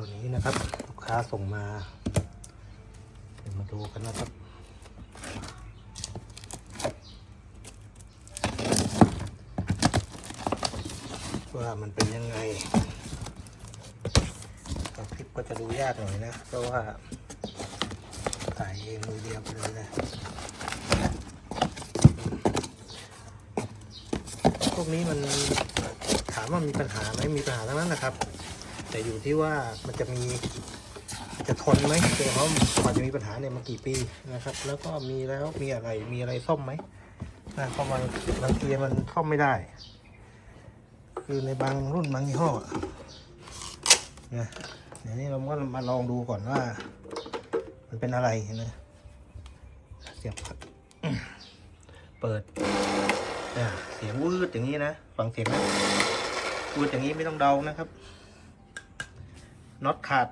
ตัวนี้นะครับลูกค้าส่งมาเดี๋ยวมาดูกันนะครับว่ามันเป็นยังไงคลิปก็จะดูยากหน่อยนะ เพราะว่าถ่ายเองมือเดียวไปเลยนะพวกนี้มันถามว่ามีปัญหาไหมมีปัญหาทั้งนั้นนะครับ แต่อยู่ที่ว่ามันจะมีจะทนไหมคือเขากว่าจะมีปัญหาเนี่ยมันกี่ปีนะครับ แล้วก็มีแล้วมีอะไรมีอะไรซ่อมไหมนะเพราะบางบางทีมันซ่อมไม่ได้ คือในบางรุ่นบางยี่ห้อนะเดี๋ยวนี้เราก็มาลองดูก่อนว่า มันเป็นอะไรนะเสียบเปิดเสียงวืดอย่างนี้นะฟังเสียงนะวืดอย่างนี้ไม่ต้องเดานะครับ น็อตขาด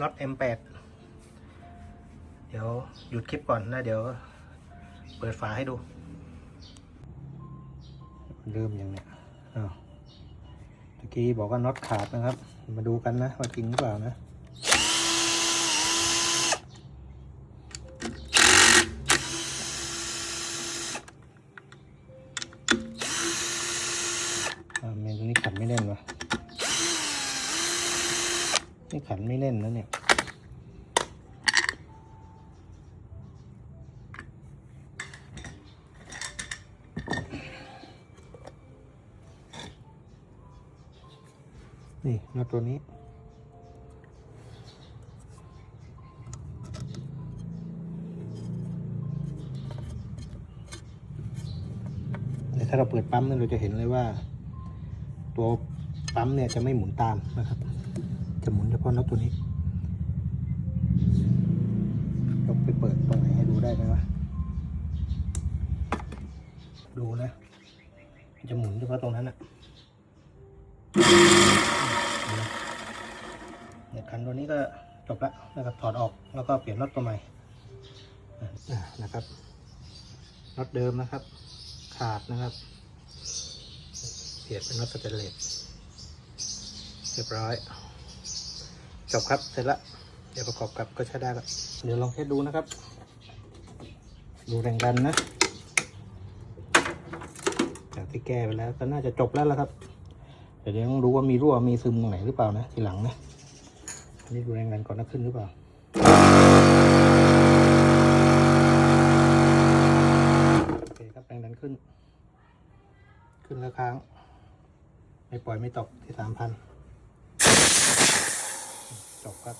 น็อต M8 เดี๋ยวหยุดคลิปก่อนนะเดี๋ยว เปิดฝาให้ดู เริ่มยังเนี่ยอ้าวเมื่อกี้บอกว่าน็อตขาดนะครับ มาดูกันนะว่าจริงหรือเปล่านะเมนูนี้ขันไม่แน่นวะ นี่ขันไม่แน่นนะเนี่ยนี่น็อตตัวนี้แต่ถ้าเราเปิดปั๊มเนี่ยเราจะเห็นเลยว่า ตัวปั๊มเนี่ยจะไม่หมุนตามนะครับ จะหมุนเฉพาะน็อตตัวนี้ลองไปเปิดตรงไหนให้ดูได้ไหมวะดูนะ จะหมุนเฉพาะตรงนั้นอะเนี่ยคันตัวนี้ก็จบละนะครับถอดออกแล้วก็เปลี่ยนน็อตตัวใหม่นะครับน็อตเดิมนะครับ ขาดนะครับ เปลี่ยนเป็นน็อตสเตนเลสเรียบร้อย จบครับเสร็จละเดี๋ยวประกอบกับก็ใช้ได้ละเดี๋ยวลองเทสดูนะครับ ดูแรงดันนะ จากที่แก้ไปแล้วก็น่าจะจบแล้วละครับเดี๋ยวต้องรู้ว่ามีรั่วมีซึมตรงไหนหรือเปล่านะทีหลังนะอันนี้ดูแรงดันก่อนนะขึ้นหรือเปล่าโอเคครับแรงดันขึ้น ขึ้นแล้วค้าง ไม่ปล่อยไม่ตกที่สามพัน จบครับ